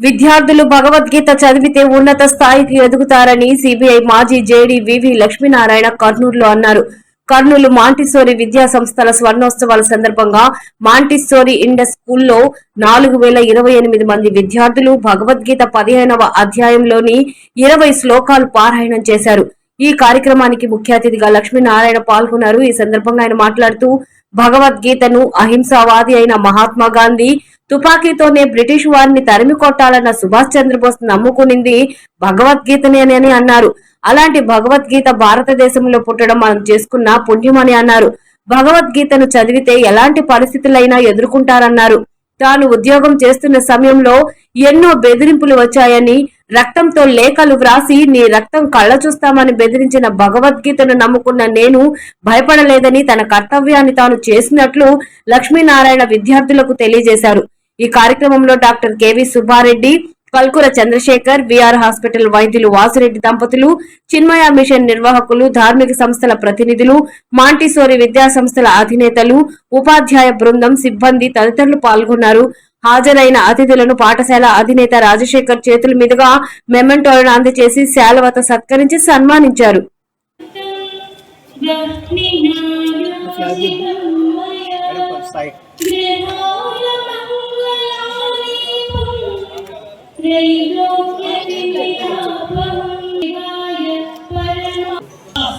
విద్యార్థులు భగవద్గీత చదివితే ఉన్నత స్థాయికి ఎదుగుతారని సిబిఐ మాజీ జేడీ వివి లక్ష్మీనారాయణ కర్నూలులో అన్నారు. కర్నూలు మాంటిసోరి విద్యా సంస్థల స్వర్ణోత్సవాల సందర్భంగా మాంటిసోరి ఇండస్ స్కూల్లో నాలుగు వేల ఇరవై ఎనిమిది మంది విద్యార్థులు భగవద్గీత పదిహేనవ అధ్యాయంలోని ఇరవై శ్లోకాలు పారాయణం చేశారు. ఈ కార్యక్రమానికి ముఖ్య అతిథిగా లక్ష్మీనారాయణ పాల్గొన్నారు. ఈ సందర్భంగా ఆయన మాట్లాడుతూ భగవద్గీతను అహింసావాది అయిన మహాత్మా గాంధీ తుపాకీతోనే బ్రిటిష్ వారిని తరిమి కొట్టాలన్న సుభాష్ చంద్రబోస్ నమ్ముకునింది భగవద్గీతనేనని అన్నారు. అలాంటి భగవద్గీత భారతదేశంలో పుట్టడం మనం చేసుకున్న పుణ్యమని అన్నారు. భగవద్గీతను చదివితే ఎలాంటి పరిస్థితులైనా ఎదుర్కొంటారన్నారు. తాను ఉద్యోగం చేస్తున్న సమయంలో ఎన్నో బెదిరింపులు వచ్చాయని రక్తంతో లేఖలు వ్రాసి నీ రక్తం కళ్ళ చూస్తామని బెదిరించిన భగవద్గీతను నమ్ముకున్న నేను భయపడలేదని తన కర్తవ్యాన్ని తాను చేసినట్లు లక్ష్మీనారాయణ విద్యార్థులకు తెలియజేశారు. ఈ కార్యక్రమంలో doctor K V Subba Reddy Kalkura Chandrashekar VR hospital వైద్యులు వాసిరెడ్డి దంపతులు చిన్మయ మిషన్ నిర్వాహకులు ధార్మిక సంస్థల ప్రతినిధులు మాంటిసోరి విద్యా సంస్థల అధినేతలు ఉపాధ్యాయ బృందం సిబ్బంది తదితరులు పాల్గొన్నారు. హాజరైన అతిథులను పాఠశాల అధినేత రాజశేఖర్ చేతుల మీదుగా మెమెంటోలను అందజేసి శాలవత సత్కరించి సన్మానించారు.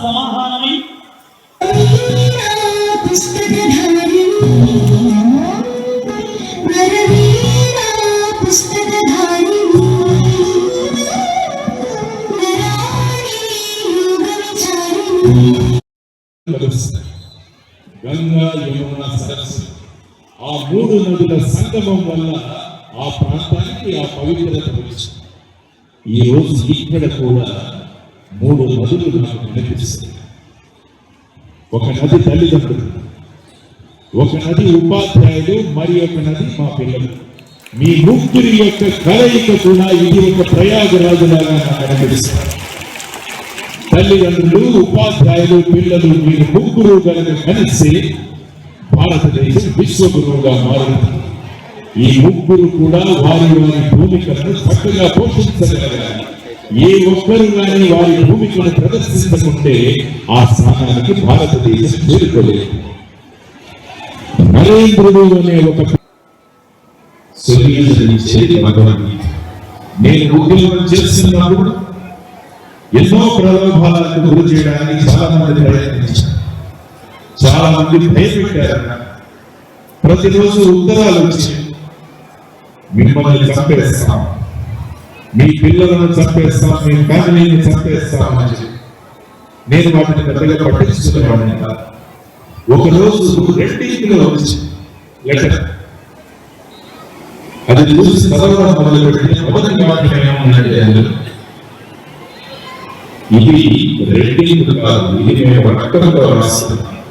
సమాధానమై. గంగా యమున సరస్సు. ఆ మూడు నదుల సంగమం వల్ల ఆ ప్రాంతానికి ఆ పవిత్రత వచ్చింది ఈ రోజు ఇక్కడ కూడా మూడు నదులు నాకు కనిపిస్తాయి. ఒక నది తల్లిదండ్రులు ఒక నది ఉపాధ్యాయులు మరి ఒక నది మా పిల్లలు. మీ ముగ్గురి యొక్క కలయిక కూడా ఇది ఒక ప్రయాగరాజులాగా నాకు కనిపిస్తుంది. తల్లిదండ్రులు ఉపాధ్యాయులు పిల్లలు మీరు ముగ్గురు కనుక కలిసి భారతదేశం విశ్వగురువుగా మారుతుంది. ఈ ముగ్గురు కూడా వారి వారి భూమికలను చక్కగా పోషించగలగాలి. ఏ ఒక్కరు కానీ వారి భూమికను ప్రదర్శించకుంటే ఆ స్థానానికి భారతదేశం చేరుకోలేదు. నరేంద్రుడు అనే ఒక సునీతించేది భగవద్గీత నేను ఉద్యోగం చేస్తున్నప్పుడు ఎన్నో ప్రలోభాలకు గురి చేయడానికి చాలా మంది ప్రయత్నించారు. చాలా మంది భయపెట్టారు ప్రతిరోజు ఉత్తరాలు వచ్చాయి. మిమ్మల్ని చంపేస్తాం. మీ పిల్లలను చంపేస్తాం మీ ఫ్యామిలీని చంపేస్తాం అని చెప్పి. నేను వాటిని పెద్దగా పట్టించుకునేవాడిని కాదు. ఒకరోజు రెండింటిలో వచ్చి లెటర్. అది చూసి చదవడం మొదలుపెట్టి మొదటి వాక్యం ఏమన్నది అందులో ఇది రెండింటి కాదు ఇది మేము రక్తంలో రాస్తున్నాం.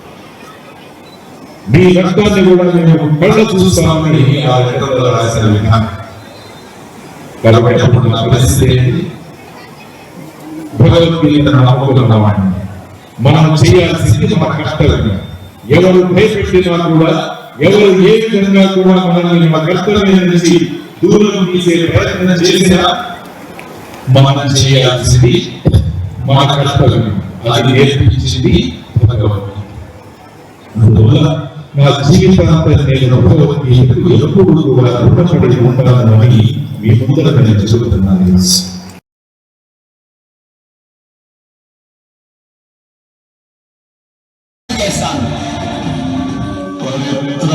మీ రక్తాన్ని కూడా మేము కళ్ళ చూస్తామని ఆ రక్తంలో రాసిన విధానం. కాబట్టి అప్పుడు నా పరిస్థితి ఏంటి? భగవద్గీతను నమ్ముకున్నవాడిని మనం చేయాల్సింది మన కర్తవ్యం. ఎవరు భయపెట్టినా కూడా ఎవరు ఏ విధంగా కూడా మనల్ని మన కర్తవ్యం నుంచి దూరం తీసే ప్రయత్నం చేసినా మనం చేయాల్సింది మన కర్తవ్యం. అది నేర్పించింది భగవద్గీత. అందువల్ల నా జీవితాంతం నేను భగవద్గీతకు ఎప్పుడు కూడా రుణపడి ఉంటాను అని మీ ముందర నేను చెబుతున్నాను. పవిత్ర